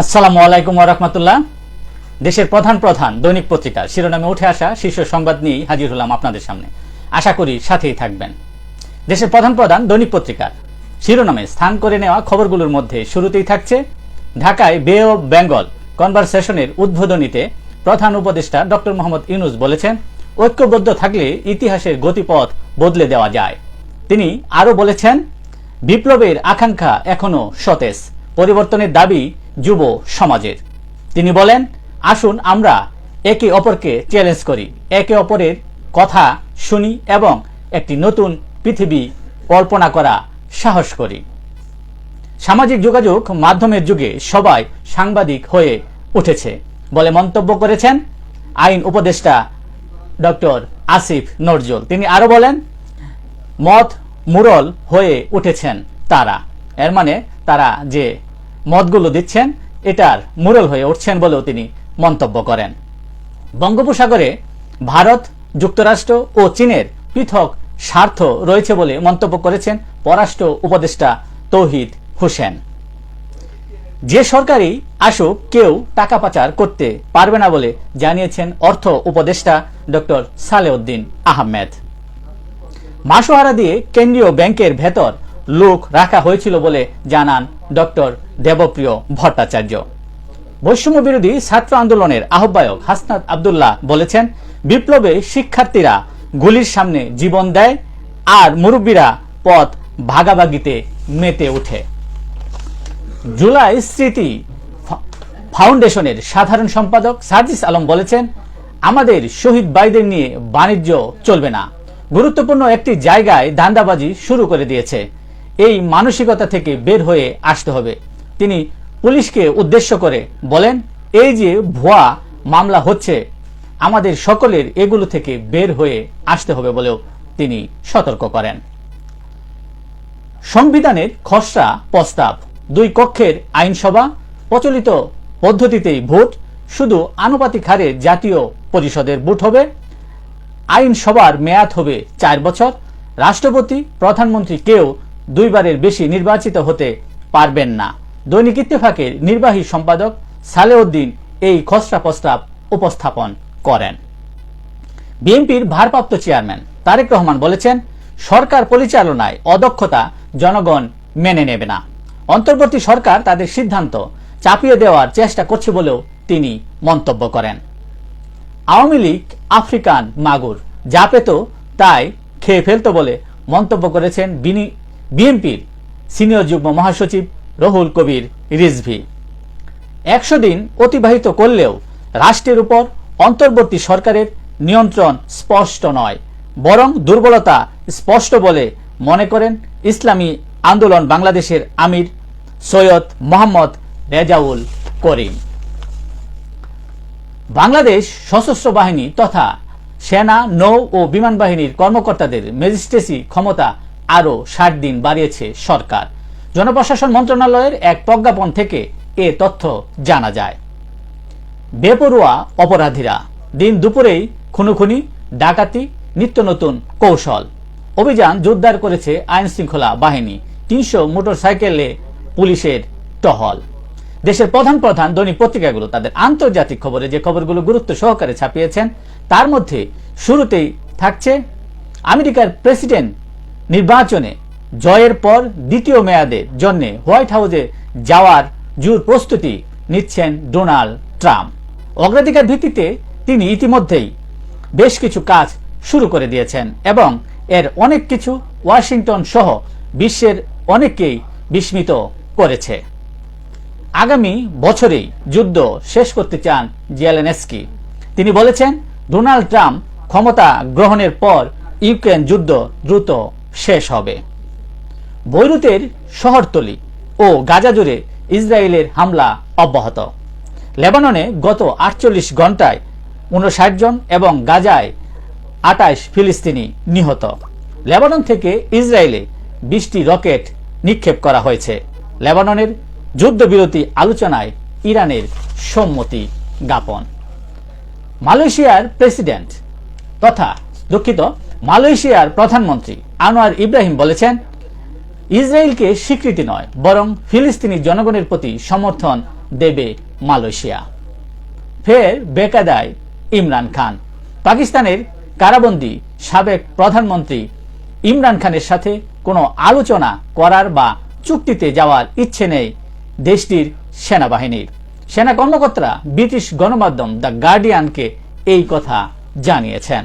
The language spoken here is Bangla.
আসসালামু আলাইকুম রহমতুল্লাহ। দেশের প্রধান প্রধান দৈনিক পত্রিকা, শিরোনামে উঠে আসা শীর্ষ সংবাদ নিয়ে হাজির হলাম আপনাদের সামনে। আশা করি সাথেই থাকবেন। দেশের প্রধান প্রধান দৈনিক পত্রিকার শিরোনামে স্থান করে নেওয়া খবরগুলোর মধ্যে শুরুতেই থাকছে ঢাকায় বে অব বেঙ্গল কনভারসেশনের উদ্বোধনীতে প্রধান উপদেষ্টা ডক্টর মোহাম্মদ ইউনুস বলেছেন, ঐক্যবদ্ধ থাকলে ইতিহাসের গতিপথ বদলে দেওয়া যায়। তিনি আরও বলেছেন, বিপ্লবের আকাঙ্ক্ষা এখনও সতেজ। পরিবর্তনের দাবি যুব সমাজের। তিনি বলেন, আসুন আমরা একে অপরকে চ্যালেঞ্জ করি। একে অপরের কথা শুনি এবং একটি নতুন পৃথিবী কল্পনা করা সাহস করি। সামাজিক যোগাযোগ মাধ্যমের যুগে সবাই সাংবাদিক হয়ে উঠেছে বলে মন্তব্য করেছেন আইন উপদেষ্টা ডক্টর আসিফ নজরুল। তিনি আরও বলেন মত মুরল হয়ে উঠেছেন তারা। এর মানে তারা যে মতগুলো দিচ্ছেন, এটার মুরল হয়ে উঠছেন বলেও তিনি মন্তব্য করেন। বঙ্গোপসাগরে ভারত, যুক্তরাষ্ট্র ও চীনের পৃথক স্বার্থ রয়েছে বলে মন্তব্য করেছেন পররাষ্ট্র উপদেষ্টা তৌহিদ হোসেন। যে সরকারি আসুক, কেউ টাকা পাচার করতে পারবে না বলে জানিয়েছেন অর্থ উপদেষ্টা ডক্টর সালেউদ্দিন আহমেদ। মাসোহারা দিয়ে কেন্দ্রীয় ব্যাংকের ভেতর লোক রাখা হয়েছিল বলে জানান ডক্টর দেবপ্রিয় ভট্টাচার্য। বৈষম্য বিরোধী ছাত্র আন্দোলনের আহ্বায়ক হাসনাত আবদুল্লাহ বলেছেন, বিপ্লবে শিক্ষার্থীরা গুলির সামনে জীবন দেয় আর মুরব্বীরা পথ ভাগাভাগিতে মেতে ওঠে। জুলাই স্মৃতি ফাউন্ডেশনের সাধারণ সম্পাদক সার্জিস আলম বলেছেন, আমাদের শহীদ বাইদের নিয়ে বাণিজ্য চলবে না। গুরুত্বপূর্ণ একটি জায়গায় দান্দাবাজি শুরু করে দিয়েছে। এই মানসিকতা থেকে বের হয়ে আসতে হবে। তিনি পুলিশকে উদ্দেশ্য করে বলেন, এই যে ভুয়া মামলা হচ্ছে, আমাদের সকলের এগুলো থেকে বের হয়ে আসতে হবে বলেও তিনি সতর্ক করেন। সংবিধানের খসড়া প্রস্তাব, দুই কক্ষের আইনসভা, প্রচলিত পদ্ধতিতেই ভোট, শুধু আনুপাতিক হারে জাতীয় পরিষদের ভোট হবে। আইনসভার মেয়াদ হবে চার বছর। রাষ্ট্রপতি, প্রধানমন্ত্রী কেউ দুইবারের বেশি নির্বাচিত হতে পারবেন না। দৈনিক ইত্তেফাকের নির্বাহী সম্পাদক সালেউদ্দিন এই খসড়া প্রস্তাব উপস্থাপন করেন। বিএনপির ভারপ্রাপ্ত চেয়ারম্যান তারেক রহমান বলেছেন, সরকার পরিচালনায় অদক্ষতা জনগণ মেনে নেবে না। অন্তর্বর্তী সরকার তাদের সিদ্ধান্ত চাপিয়ে দেওয়ার চেষ্টা করছে বলেও তিনি মন্তব্য করেন। আওয়ামী লীগ আফ্রিকান মাগুর, যা পেত তাই খেয়ে ফেলত বলে মন্তব্য করেছেন বিনি- বিএনপির সিনিয়র যুগ্ম মহাসচিব রহুল কবির রিজভি। একশো দিন অতিবাহিত করলেও রাষ্ট্রের উপর অন্তর্বর্তী সরকারের নিয়ন্ত্রণ স্পষ্ট নয়, বরং দুর্বলতা স্পষ্ট বলে মনে করেন ইসলামী আন্দোলন বাংলাদেশের আমির সৈয়দ মোহাম্মদ রেজাউল করিম। বাংলাদেশ সশস্ত্র বাহিনী তথা সেনা, নৌ ও বিমান বাহিনীর কর্মকর্তাদের ম্যাজিস্ট্রেসি ক্ষমতা আরও ষাট দিন বাড়িয়েছে সরকার। জনপ্রশাসন মন্ত্রণালয়ের এক প্রজ্ঞাপন থেকে এ তথ্য জানা যায়। বেপরোয়া অপরাধীরা দিন দুপুরেই খুনোখুনি, ডাকাতি, নিত্য নতুন কৌশল। অভিযান জোরদার করেছে আইন শৃঙ্খলা বাহিনী। তিনশো মোটরসাইকেলে পুলিশের টহল। দেশের প্রধান প্রধান দৈনিক পত্রিকাগুলো তাদের আন্তর্জাতিক খবরে যে খবরগুলো গুরুত্ব সহকারে ছাপিয়েছেন, তার মধ্যে শুরুতেই থাকছে আমেরিকার প্রেসিডেন্ট নির্বাচনে জয়ের পর দ্বিতীয় মেয়াদের জন্য হোয়াইট হাউসে যাওয়ার জোর প্রস্তুতি নিচ্ছেন ডোনাল্ড ট্রাম্প। অগ্রাধিকার ভিত্তিতে তিনি ইতিমধ্যেই বেশ কিছু কাজ শুরু করে দিয়েছেন এবং এর অনেক কিছু ওয়াশিংটন সহ বিশ্বের অনেককেই বিস্মিত করেছে। আগামী বছরেই যুদ্ধ শেষ করতে চান জেলেনস্কি। তিনি বলেছেন, ডোনাল্ড ট্রাম্প ক্ষমতা গ্রহণের পর ইউক্রেন যুদ্ধ দ্রুত শেষ হবে। বৈরুতের শহরতলি ও গাজা জুড়ে ইসরায়েলের হামলা অব্যাহত। লেবাননে গত আটচল্লিশ ঘন্টায় উনষাট জন এবং গাজায় আটাইশ ফিলিস্তিনি নিহত। লেবানন থেকে ইসরায়েলে বিশটি রকেট নিক্ষেপ করা হয়েছে। লেবাননের যুদ্ধবিরতি আলোচনায় ইরানের সম্মতি জ্ঞাপন। মালয়েশিয়ার প্রেসিডেন্ট তথা দুঃখিত মালয়েশিয়ার প্রধানমন্ত্রী আনোয়ার ইব্রাহিম বলেছেন, ইসরায়েলকে স্বীকৃতি নয়, বরং ফিলিস্তিনি জনগণের প্রতি সমর্থন দেবে মালয়েশিয়া। ফের বেকাদায় ইমরান খান। পাকিস্তানের কারাবন্দী সাবেক প্রধানমন্ত্রী ইমরান খানের সাথে কোনো আলোচনা করার বা চুক্তিতে যাওয়ার ইচ্ছে নেই দেশটির সেনাবাহিনীর। সেনা কর্মকর্তারা ব্রিটিশ গণমাধ্যম দ্য গার্ডিয়ানকে এই কথা জানিয়েছেন।